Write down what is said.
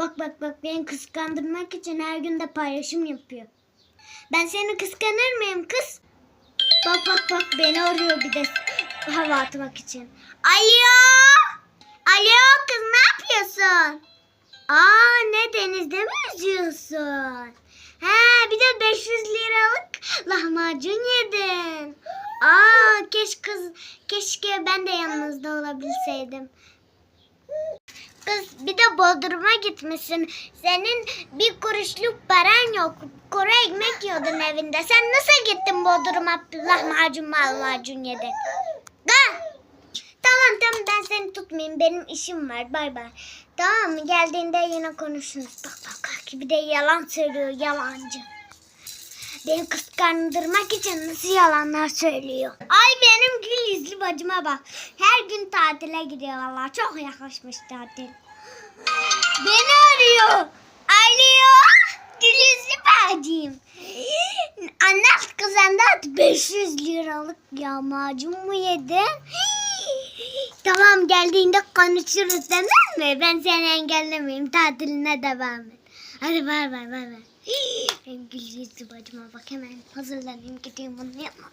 Bak bak bak beni kıskandırmak için her gün de paylaşım yapıyor. Ben seni kıskanır mıyım kız? Bak bak bak beni arıyor bir de hava atmak için. Alo! Alo kız ne yapıyorsun? Aa ne denizde mi yüzüyorsun? He bir de 500 liralık lahmacun yedin. Aa keşke kız keşke ben de yanınızda olabilseydim. Bodrum'a gitmişsin. Senin bir kuruşluk paran yok. Kuru ekmek yiyordun evinde. Sen nasıl gittin Bodrum'a lahmacun lahmacun yedin? Da. Tamam tamam ben seni tutmayayım. Benim işim var. Bay bay. Tamam mı? Geldiğinde yine konuşuruz. Bak bak bak. Bir de yalan söylüyor. Yalancı. Beni kıskandırmak için nasıl yalanlar söylüyor. Ay benim gül yüzlü bacıma bak. Her gün tatile gidiyor valla. Çok yakışmış tatil. Beni arıyor. Alo. Gül yüzlü bacım. Anlat kız anlat. 500 liralık yağmacun mu yedin? tamam geldiğinde konuşuruz tamam mı? Ben seni engellemeyeyim. Tatiline devam et. Hadi bay bay bay bay. Benim gül yüzlü bacıma bak hemen hazırlanayım gideyim bunu yapmam.